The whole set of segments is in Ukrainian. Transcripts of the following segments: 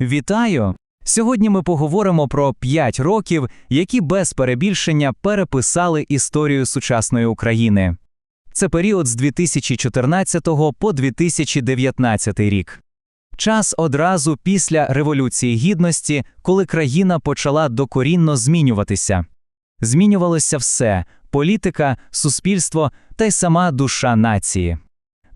Вітаю! Сьогодні ми поговоримо про 5 років, які без перебільшення переписали історію сучасної України. Це період з 2014 по 2019 рік. Час одразу після Революції Гідності, коли країна почала докорінно змінюватися. Змінювалося все політика, суспільство та й сама душа нації.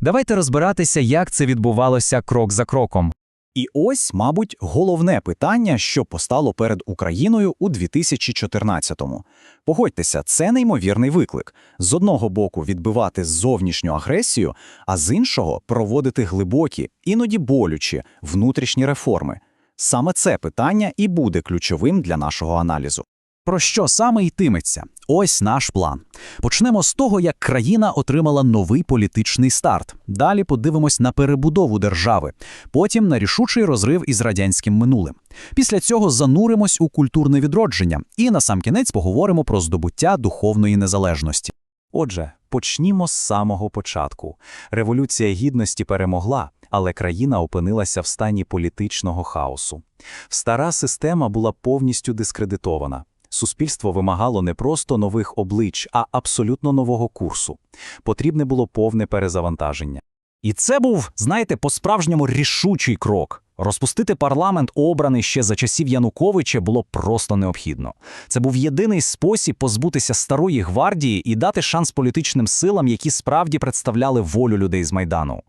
Давайте розбиратися, як це відбувалося крок за кроком. І ось, мабуть, головне питання, що постало перед Україною у 2014-му. Погодьтеся, це неймовірний виклик. З одного боку відбивати зовнішню агресію, а з іншого проводити глибокі, іноді болючі внутрішні реформи. Саме це питання і буде ключовим для нашого аналізу. Про що саме йтиметься? Ось наш план. Почнемо з того, як країна отримала новий політичний старт. Далі подивимось на перебудову держави, потім на рішучий розрив із радянським минулим. Після цього зануримось у культурне відродження і насамкінець поговоримо про здобуття духовної незалежності. Отже, почнімо з самого початку. Революція гідності перемогла, але країна опинилася в стані політичного хаосу. Стара система була повністю дискредитована. Суспільство вимагало не просто нових облич, а абсолютно нового курсу. Потрібне було повне перезавантаження. І це був, знаєте, по-справжньому рішучий крок. Розпустити парламент, обраний ще за часів Януковича, було просто необхідно. Це був єдиний спосіб позбутися старої гвардії і дати шанс політичним силам, які справді представляли волю людей з Майдану.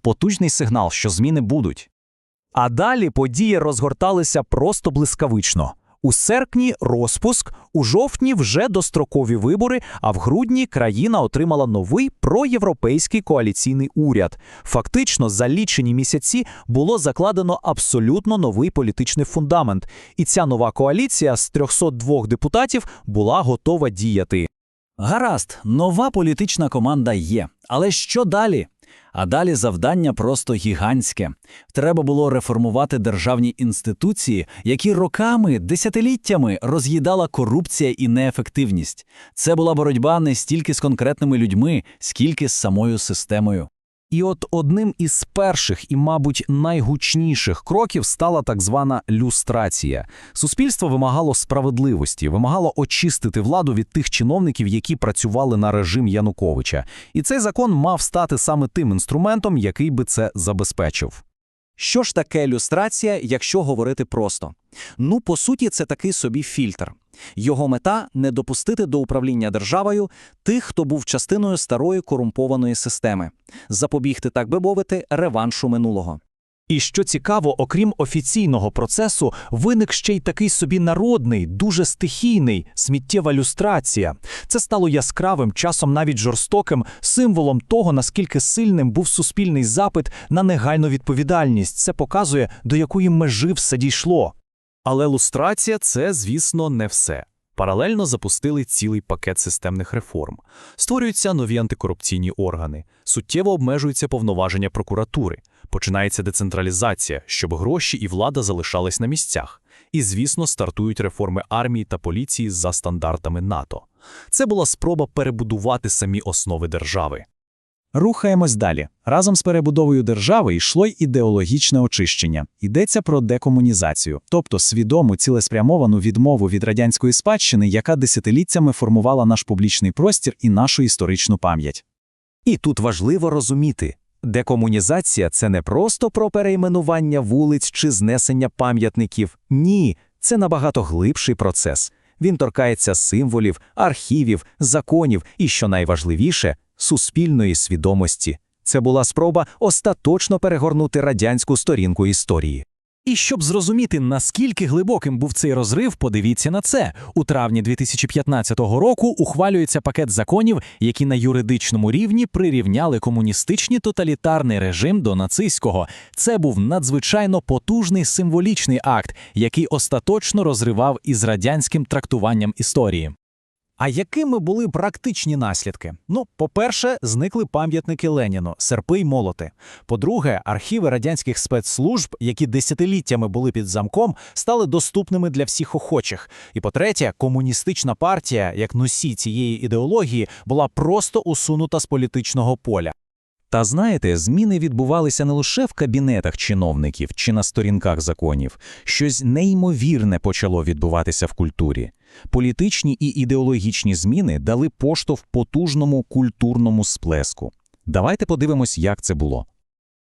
Потужний сигнал, що зміни будуть. А далі події розгорталися просто блискавично. У серпні розпуск, у жовтні вже дострокові вибори, а в грудні країна отримала новий проєвропейський коаліційний уряд. Фактично, за лічені місяці було закладено абсолютно новий політичний фундамент, і ця нова коаліція з 302 депутатів була готова діяти. Гаразд, нова політична команда є. Але що далі? А далі завдання просто гігантське. Треба було реформувати державні інституції, які роками, десятиліттями роз'їдала корупція і неефективність. Це була боротьба не стільки з конкретними людьми, скільки з самою системою. І от одним із перших і, мабуть, найгучніших кроків стала так звана люстрація. Суспільство вимагало справедливості, вимагало очистити владу від тих чиновників, які працювали на режим Януковича. І цей закон мав стати саме тим інструментом, який би це забезпечив. Що ж таке люстрація, якщо говорити просто? Ну, по суті, це такий собі фільтр. Його мета не допустити до управління державою тих, хто був частиною старої корумпованої системи, запобігти, так би мовити, реваншу минулого. І що цікаво, окрім офіційного процесу, виник ще й такий собі народний, дуже стихійний, сміттєва люстрація. Це стало яскравим, часом навіть жорстоким, символом того, наскільки сильним був суспільний запит на негайну відповідальність. Це показує, до якої межи все дійшло. Але лустрація це, звісно, не все. Паралельно запустили цілий пакет системних реформ. Створюються нові антикорупційні органи, суттєво обмежуються повноваження прокуратури, починається децентралізація, щоб гроші і влада залишались на місцях. І, звісно, стартують реформи армії та поліції за стандартами НАТО. Це була спроба перебудувати самі основи держави. Рухаємось далі. Разом з перебудовою держави йшло й ідеологічне очищення. Йдеться про декомунізацію, тобто свідому цілеспрямовану відмову від радянської спадщини, яка десятиліттями формувала наш публічний простір і нашу історичну пам'ять. І тут важливо розуміти, декомунізація це не просто про перейменування вулиць чи знесення пам'ятників. Ні, це набагато глибший процес. Він торкається символів, архівів, законів і, що найважливіше, суспільної свідомості. Це була спроба остаточно перегорнути радянську сторінку історії. І щоб зрозуміти, наскільки глибоким був цей розрив, подивіться на це. У травні 2015 року ухвалюється пакет законів, які на юридичному рівні прирівняли комуністичний тоталітарний режим до нацистського. Це був надзвичайно потужний символічний акт, який остаточно розривав із радянським трактуванням історії. А якими були практичні наслідки? Ну, по-перше, зникли пам'ятники Леніну, серпи й молоти. По-друге, архіви радянських спецслужб, які десятиліттями були під замком, стали доступними для всіх охочих. І по-третє, комуністична партія, як носій цієї ідеології, була просто усунута з політичного поля. Та знаєте, зміни відбувалися не лише в кабінетах чиновників чи на сторінках законів. Щось неймовірне почало відбуватися в культурі. Політичні і ідеологічні зміни дали поштовх потужному культурному сплеску. Давайте подивимось, як це було.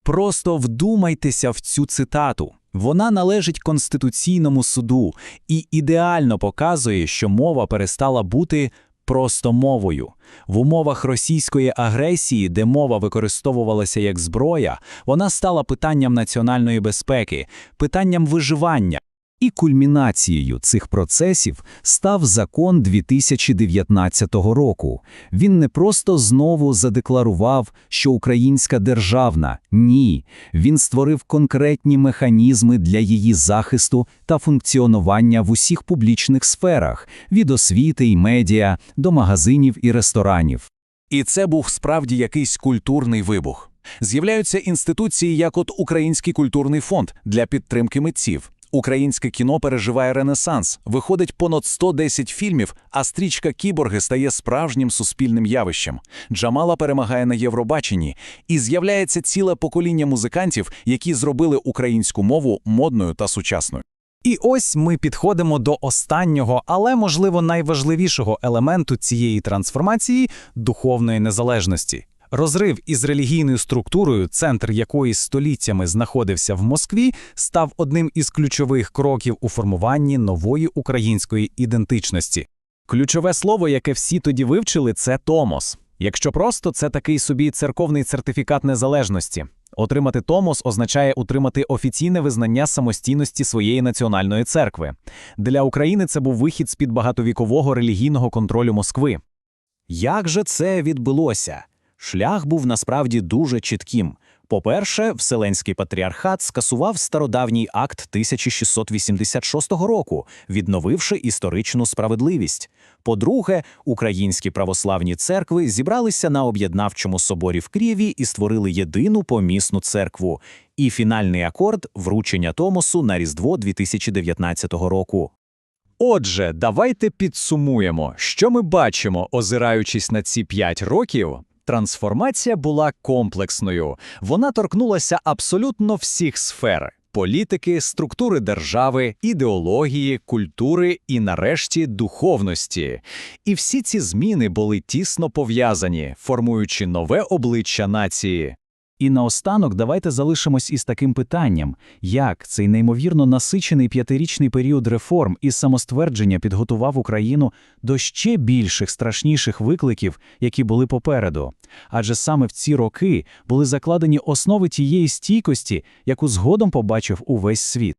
Просто вдумайтеся в цю цитату. Вона належить Конституційному суду і ідеально показує, що мова перестала бути просто мовою. В умовах російської агресії, де мова використовувалася як зброя, вона стала питанням національної безпеки, питанням виживання. І кульмінацією цих процесів став закон 2019 року. Він не просто знову задекларував, що українська державна. Ні, він створив конкретні механізми для її захисту та функціонування в усіх публічних сферах – від освіти і медіа до магазинів і ресторанів. І це був справді якийсь культурний вибух. З'являються інституції, як от Український культурний фонд для підтримки митців. Українське кіно переживає ренесанс, виходить понад 110 фільмів, а стрічка Кіборги стає справжнім суспільним явищем. Джамала перемагає на Євробаченні, і з'являється ціле покоління музикантів, які зробили українську мову модною та сучасною. І ось ми підходимо до останнього, але, можливо, найважливішого елементу цієї трансформації – духовної незалежності. Розрив із релігійною структурою, центр якої століттями знаходився в Москві, став одним із ключових кроків у формуванні нової української ідентичності. Ключове слово, яке всі тоді вивчили, це томос. Якщо просто, це такий собі церковний сертифікат незалежності. Отримати томос означає утримати офіційне визнання самостійності своєї національної церкви. Для України це був вихід з-під багатовікового релігійного контролю Москви. Як же це відбулося? Шлях був насправді дуже чітким. По-перше, Вселенський патріархат скасував стародавній акт 1686 року, відновивши історичну справедливість. По-друге, українські православні церкви зібралися на об'єднавчому соборі в Києві і створили єдину помісну церкву. І фінальний акорд – вручення Томосу на Різдво 2019 року. Отже, давайте підсумуємо, що ми бачимо, озираючись на ці п'ять років. Трансформація була комплексною. Вона торкнулася абсолютно всіх сфер: політики, структури держави, ідеології, культури і, нарешті, духовності. І всі ці зміни були тісно пов'язані, формуючи нове обличчя нації. І наостанок давайте залишимось із таким питанням, як цей неймовірно насичений п'ятирічний період реформ і самоствердження підготував Україну до ще більших страшніших викликів, які були попереду. Адже саме в ці роки були закладені основи тієї стійкості, яку згодом побачив увесь світ.